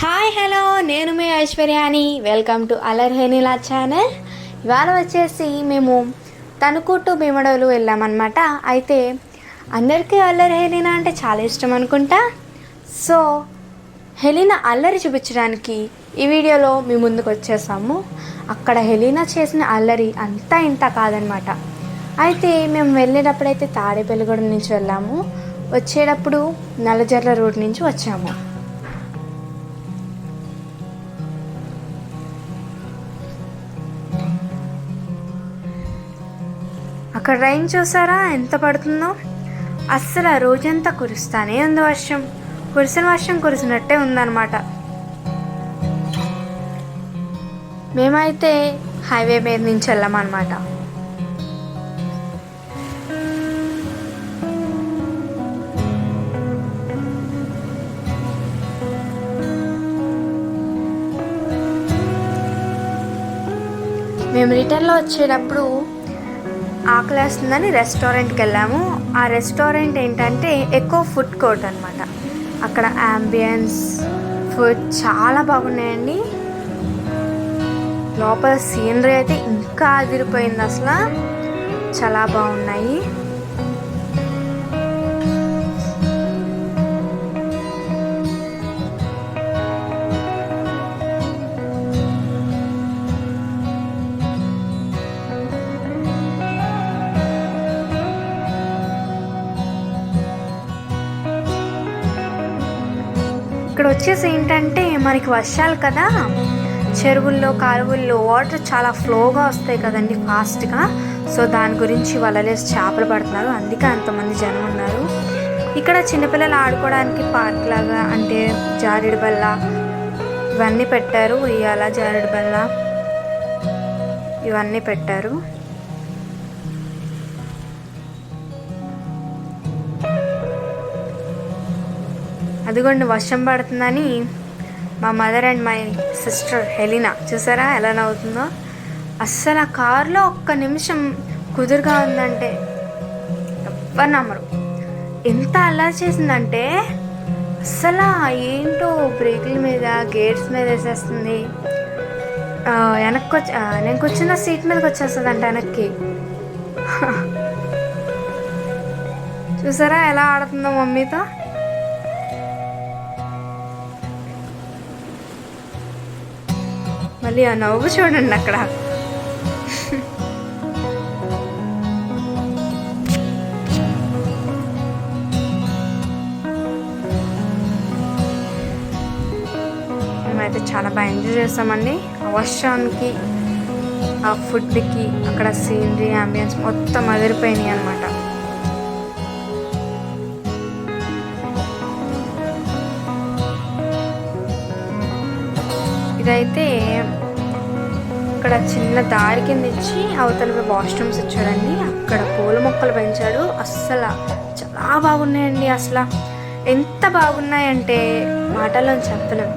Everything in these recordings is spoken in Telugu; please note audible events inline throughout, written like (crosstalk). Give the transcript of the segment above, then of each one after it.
హాయ్ హలో నేను మీ ఐశ్వర్యాని. వెల్కమ్ టు అలర్ హెనిలా ఛానల్ ఇవాళ వచ్చేసి మేము తణుకు భీమడోలు వెళ్ళామన్నమాట. అయితే అందరికీ అల్లరి హెలినా అంటే చాలా ఇష్టం అనుకుంటా. సో హెలినా అల్లరి చూపించడానికి ఈ వీడియోలో మీ ముందుకు వచ్చేసాము. అక్కడ హెలినా చేసిన అల్లరి అంతా ఇంత కాదనమాట అయితే మేము వెళ్ళేటప్పుడైతే తాడేపల్లిగూడెం నుంచి వెళ్ళాము. వచ్చేటప్పుడు నల్లజర్ల రోడ్ నుంచి వచ్చాము. అక్కడ రైన్ చూసారా? ఎంత పడుతుందో? అస్సలు ఆ రోజంతా కురుస్తానే ఉంది వర్షం. కురిసిన వర్షం కురిసినట్టే ఉందన్నమాట. మేమైతే హైవే మీద నుంచి వెళ్ళామన్నమాట. మేము రిటర్న్లో వచ్చేటప్పుడు ఆకలేస్తుందని రెస్టారెంట్కి వెళ్ళాము. ఆ రెస్టారెంట్ ఏంటంటే ఎక్కువ ఫుడ్ కోర్ట్ అనమాట అక్కడ అంబియన్స్ ఫుడ్ చాలా బాగున్నాయండి. లోపల సీనరీ అయితే ఇంకా అదిరిపోయింది అసలు. చాలా బాగున్నాయి. ఇక్కడ వచ్చేసి ఏంటంటే మనకి వర్షాలు కదా. చెరువుల్లో కాలువల్లో వాటర్ చాలా ఫ్లోగా వస్తాయి కదండి ఫాస్ట్గా. సో దాని గురించి వలలేసి చేపలు పడుతున్నారు. అందుకే అంతమంది జనం ఉన్నారు. ఇక్కడ చిన్నపిల్లలు ఆడుకోవడానికి పార్క్ లాగా అంటే జారుడు బల్ల ఇవన్నీ పెట్టారు. ఉయ్యాల జారుడు బల్ల ఇవన్నీ పెట్టారు. అదిగోండి వర్షం పడుతుందని మా mother and my sister Helina చూసారా ఎలా నవ్వుతుందో? అస్సలు ఆ కారులో ఒక్క నిమిషం కుదురుగా ఉందంటే ఎవ్వరు నమ్మరు. ఎంత అలా చేసిందంటే అస్సలు ఏంటో బ్రేకుల మీద గేట్స్ మీద వేసేస్తుంది. వెనక్కి వచ్చి నేను కూర్చున్న సీట్ మీదకి వచ్చేస్తుంది అంట వెనక్కి చూసారా ఎలా ఆడుతుందో మమ్మీతో? మళ్ళీ ఆ నవ్వు చూడండి అక్కడ. మేమైతే చాలా బాగా ఎంజాయ్ చేస్తామండి ఆ వర్షానికి ఆ ఫుడ్కి అక్కడ సీనరీ అంబియన్స్ మొత్తం అదిరిపోయినాయి అనమాట ఇదైతే ఇక్కడ చిన్న దారి కింద ఇచ్చి అవతల వాష్రూమ్స్ ఇచ్చాడండి అక్కడ పూల మొక్కలు పెంచాడు. అస్సలు చాలా బాగున్నాయండి అసలు. ఎంత బాగున్నాయంటే మాటల్లో చెప్పలేం.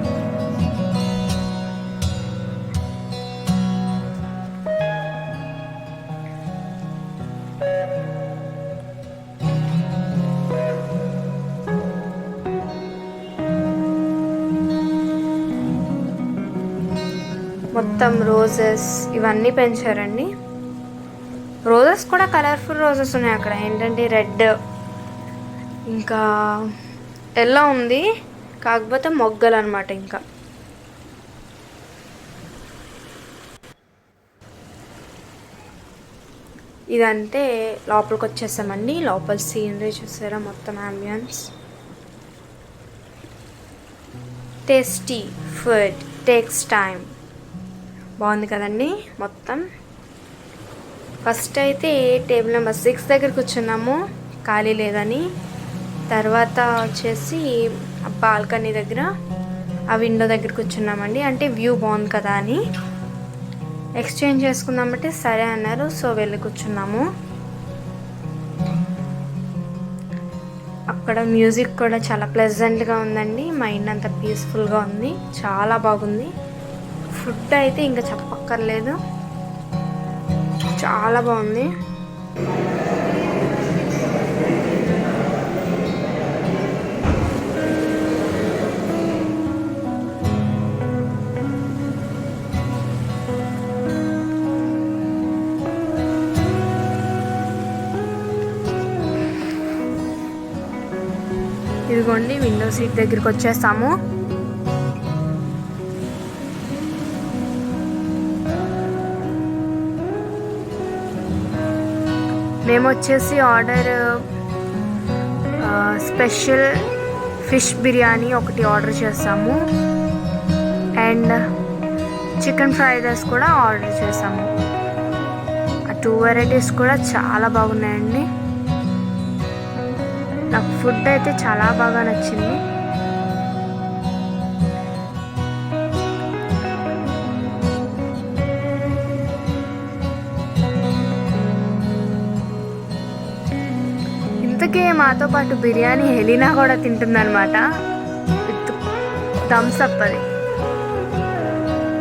మొత్తం రోజెస్ ఇవన్నీ పెంచారండి. రోజెస్ కూడా కలర్ఫుల్ రోజెస్ ఉన్నాయి అక్కడ. ఏంటంటే రెడ్ ఇంకా ఎల్లో ఉంది. కాకపోతే మొగ్గలు అనమాట ఇంకా. ఇదంటే లోపలికి వచ్చేసామండి. లోపల సీనరీ చూసారా మొత్తం ambience tasty food takes time బాగుంది కదండి మొత్తం. ఫస్ట్ అయితే టేబుల్ నెంబర్ సిక్స్ దగ్గర కూర్చున్నాము ఖాళీ లేదని. తర్వాత వచ్చేసి బాల్కనీ దగ్గర ఆ విండో దగ్గర కూర్చున్నామండి. అంటే వ్యూ బాగుంది కదా అని. ఎక్స్చేంజ్ చేసుకుందామంటే సరే అన్నారు సో వెళ్ళి కూర్చున్నాము. అక్కడ మ్యూజిక్ కూడా చాలా ప్లెజెంట్గా ఉందండి. మైండ్ అంతా పీస్ఫుల్గా ఉంది. చాలా బాగుంది. ఫుడ్ అయితే ఇంకా చెప్పక్కర్లేదు. చాలా బాగుంది. ఇదిగోండి విండో సీట్ దగ్గరికి వచ్చేస్తాము మేము వచ్చేసి ఆర్డర్ స్పెషల్ ఫిష్ బిర్యానీ ఒకటి ఆర్డర్ చేస్తాము అండ్ చికెన్ ఫ్రైడ్ రైస్ కూడా ఆర్డర్ చేసాము. ఆ టూ వెరైటీస్ కూడా చాలా బాగున్నాయండి. నాకు ఫుడ్ అయితే చాలా బాగా నచ్చింది. అందుకే మాతో పాటు బిర్యానీ హెలీనా కూడా తింటుందన్నమాట. విత్ థమ్స్అప్ అది.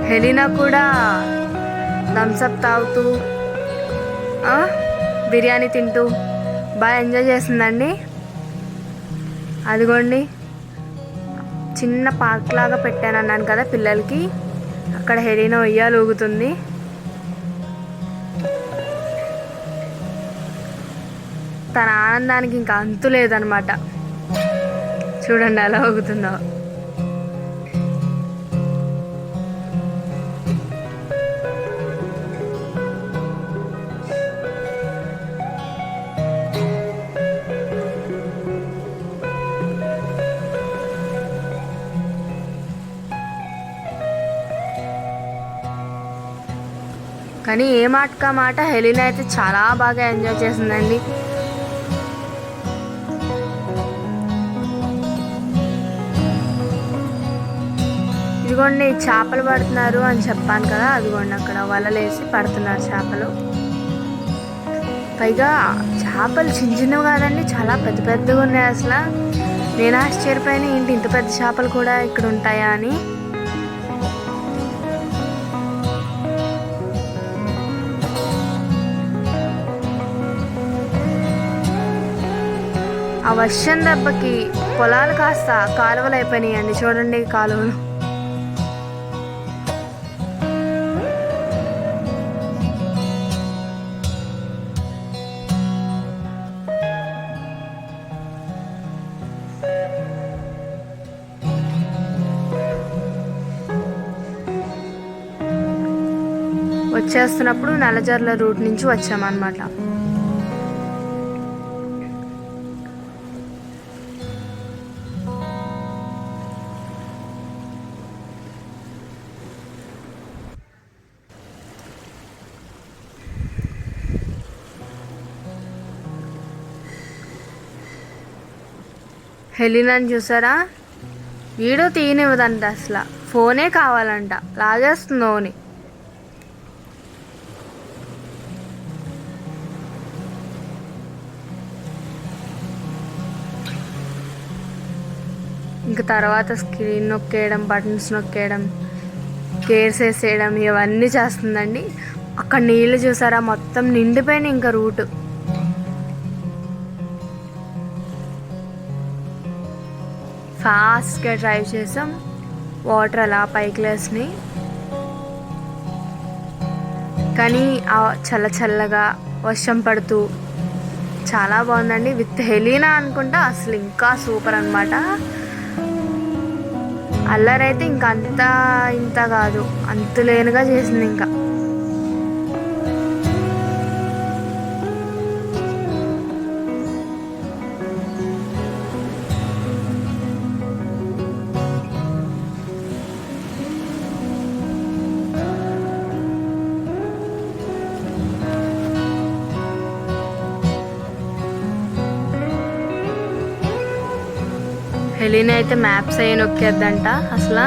హెలీనా కూడా థమ్స్అప్ తాగుతూ బిర్యానీ తింటూ బాగా ఎంజాయ్ చేసిందండి అదిగోండి చిన్న పార్క్ లాగా పెట్టాను అన్నాను కదా పిల్లలకి. అక్కడ హెలీనా ఉయ్యాలు ఊగుతుంది. తన ఆనందానికి ఇంకా అంతు లేదనమాట. చూడండి అలా అవుతుందో. కానీ ఏ మాటకా మాట హెలీనా అయితే చాలా బాగా ఎంజాయ్ చేసిందండి. ఇదిగోండి చేపలు పడుతున్నారు అని చెప్పాను కదా అదిగోండి అక్కడ వలలేసి పడుతున్నారు చేపలు. పైగా చేపలు చిన్న చిన్నవి కాదండి చాలా పెద్ద పెద్దగా ఉన్నాయి అసలు. నేను ఆశ్చర్యపోయిన ఏంటి ఇంత పెద్ద చేపలు కూడా ఇక్కడ ఉంటాయా అని. ఆ వర్షం దెబ్బకి పొలాలు కాస్త కాలువలు అయిపోయినాయండి చూడండి కాలువలు. వచ్చేస్తున్నప్పుడు నల్లజర్ల రూట్ నుంచి వచ్చామన్నమాట. హెలినాని చూసారా? వీడియో తీయనివ్వదంట అసలు. ఫోనే కావాలంట. లాగేస్తుంది ఓని. ఇంకా తర్వాత స్క్రీన్ నొక్కేయడం బటన్స్ నొక్కేయడం కేర్స్ వేసేయడం ఇవన్నీ చేస్తుందండి. అక్కడ నీళ్ళు చూసారా? మొత్తం నిండిపోయిన ఇంకా రూట్. ఫాస్ట్గా డ్రైవ్ చేసాం. వాటర్ అలా పైకి లేసినాయి. కానీ ఆ చల్ల చల్లగా వర్షం పడుతూ చాలా బాగుందండి. విత్ హెలీనా అనుకుంటా అసలు ఇంకా సూపర్ అనమాట అల్లరైతే ఇంకా అంతా ఇంత కాదు. అంతులేనుగా చేసింది ఇంకా. హెలీనా అయితే మ్యాప్స్ అయ్యి నొక్కేద్దంట. అసలు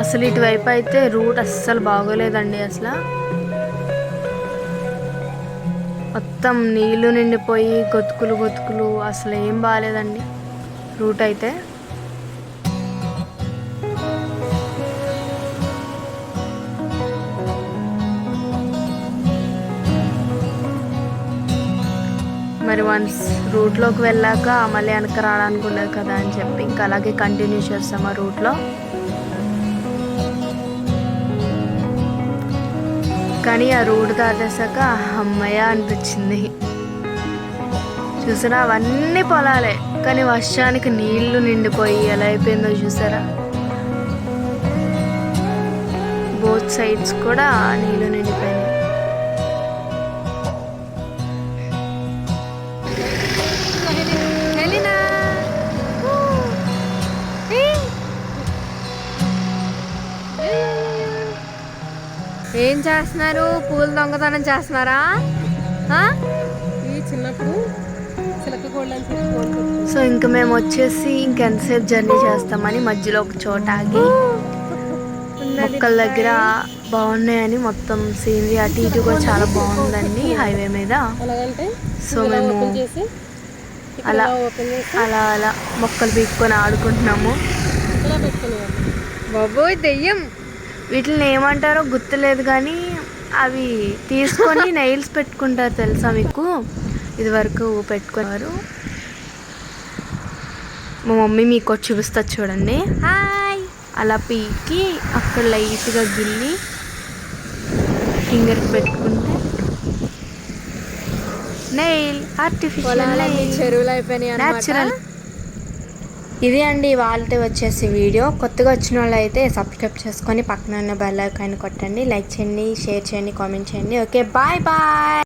అసలు ఇటువైపు అయితే రూట్ అస్సలు బాగోలేదండి అసలు. మొత్తం నీళ్ళు నిండిపోయి గొతుకులు గొతుకులు అసలు ఏం బాగాలేదండి రూట్ అయితే. మరి వన్స్ రూట్లోకి వెళ్ళాక మళ్ళీ వెనక రావడానికి ఉండదు కదా అని చెప్పి ఇంకా అలాగే కంటిన్యూ చేస్తాం ఆ రూట్లో. కానీ ఆ రోడ్డు దాటేశాక అమ్మయ్య అనిపించింది. చూసారా? అవన్నీ పొలాలే. కానీ వర్షానికి నీళ్ళు నిండిపోయి ఎలా అయిపోయిందో చూసారా? బోత్ సైడ్స్ కూడా నీళ్ళు నిండిపోయింది ఏం చేస్తున్నారు? పూలు దొంగతనం చేస్తున్నారా? చిన్నప్పుడు సో ఇంక మేము వచ్చేసి ఇంకెంతసేపు జర్నీ చేస్తామని మధ్యలో ఒక చోట ఆగి మొక్కల దగ్గర బాగున్నాయని మొత్తం సీనరీ అటు ఇటు కూడా చాలా బాగుందండి హైవే మీద. సో మేము అలా అలా అలా మొక్కలు పీక్కొని ఆడుకుంటున్నాము. బాబోయ్ దెయ్యం! వీటిని ఏమంటారో గుర్తులేదు కానీ అవి తీసుకొని (laughs) నెయిల్స్ పెట్టుకుంటారు తెలుసా మీకు? ఇది వరకు పెట్టుకునేవారు మా మమ్మీ మీకు చూపిస్తా చూడండి. హాయ్ అలా పీకి అక్కడ లైట్గా గిల్లి ఫింగర్కి పెట్టుకుంటే నెయిల్ ఆర్టిఫిషియల్ చెరువులు అయిపోయినాయి న్యాచురల్ ఇది అండి వాళ్ళతో వచ్చేసి వీడియో. కొత్తగా వచ్చిన వాళ్ళు అయితే సబ్స్క్రైబ్ చేసుకొని పక్కన ఉన్న బెల్ ఐకాన్ కొట్టండి. లైక్ చేయండి షేర్ చేయండి కామెంట్ చేయండి. Okay bye bye